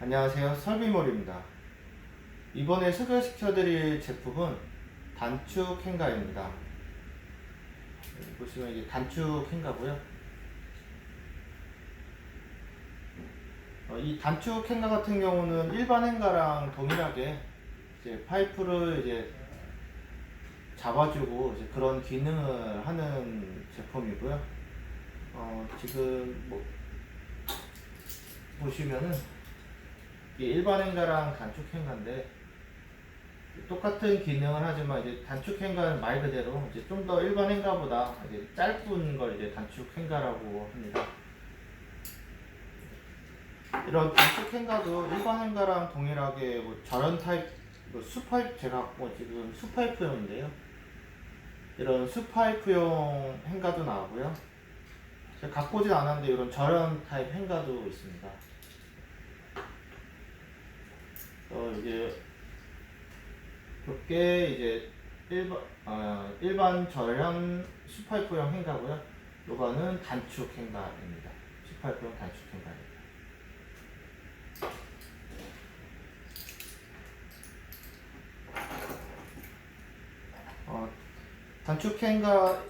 안녕하세요. 설비몰입니다. 이번에 소개시켜 드릴 제품은 단축 행가입니다. 보시면 이게 단축 행가고요. 어, 이 단축 행가 같은 경우는 일반 행가랑 동일하게 이제 파이프를 이제 잡아주고 이제 그런 기능을 하는 제품이고요. 어, 지금 뭐 보시면은 일반 행가랑 단축 행가인데 똑같은 기능을 하지만 이제 단축 행가는 말 그대로 이제 좀 더 일반 행가보다 이제 짧은 걸 이제 단축 행가라고 합니다. 이런 단축 행가도 일반 행가랑 동일하게 뭐 절연 타입 뭐 수파이프 제가 뭐 지금 수파이프용인데요. 이런 수파이프용 행가도 나오고요. 제가 갖고 오진 않았는데 이런 절연 타입 행가도 있습니다. 어, 이게 그게 이제 일반 어, 일반 절연 수파이프용 행가고요. 요거는 단축 행가입니다. 수파이프용 단축 행가입니다. 어, 단축 행가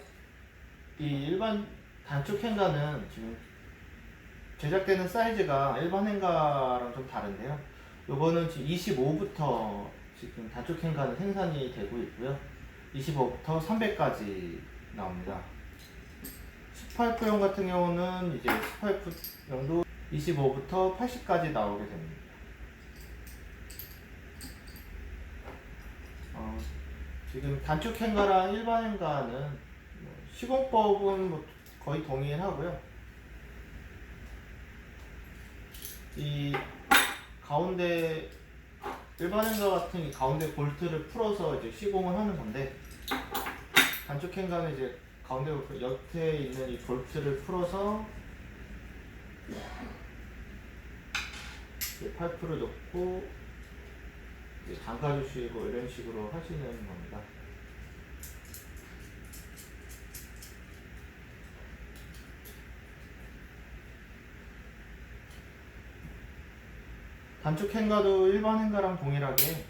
이 일반 단축 행가는 지금 제작되는 사이즈가 일반 행가랑 좀 다른데요. 요거는 지금 25부터 지금 단축 행가는 생산이 되고 있고요. 25부터 300까지 나옵니다. 스파이프용 같은 경우는 이제 스파이프용도 25부터 80까지 나오게 됩니다. 어, 지금 단축 행가랑 일반 행가는 뭐 시공법은 뭐 거의 동일하고요. 이 가운데 일반 행가 같은 이 가운데 볼트를 풀어서 이제 시공을 하는 건데 단축 행가는 이제 가운데 그 옆에 있는 이 볼트를 풀어서 파이프를 넣고 잠가주시고 이런 식으로 하시는 겁니다. 단축 행가도 일반 행가랑 동일하게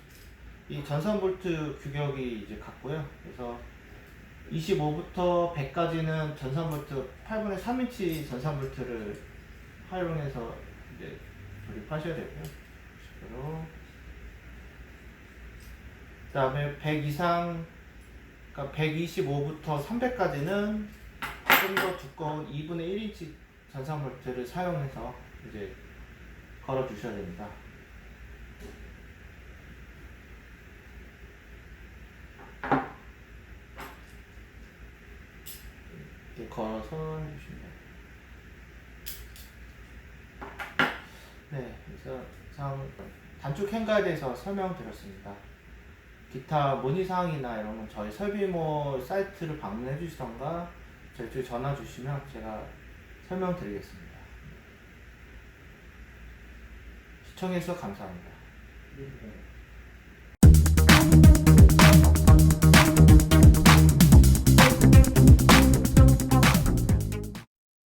이 전선 볼트 규격이 이제 같고요. 그래서 25부터 100까지는 전선 볼트 8분의 3인치 전선 볼트를 활용해서 이제 조립하셔야 되고요. 식으로 그다음에 100 이상 그러니까 125부터 300까지는 좀 더 두꺼운 2분의 1인치 전선 볼트를 사용해서 이제 걸어 주셔야 됩니다. 이렇게 걸어서 해주시면 돼요. 네, 그래서 상 단축 행가에 대해서 설명드렸습니다. 기타 문의 사항이나 이런 건 저희 설비모 사이트를 방문해 주시던가 저희 쪽에 전화 주시면 제가 설명드리겠습니다. 시청해주셔서 감사합니다. 네.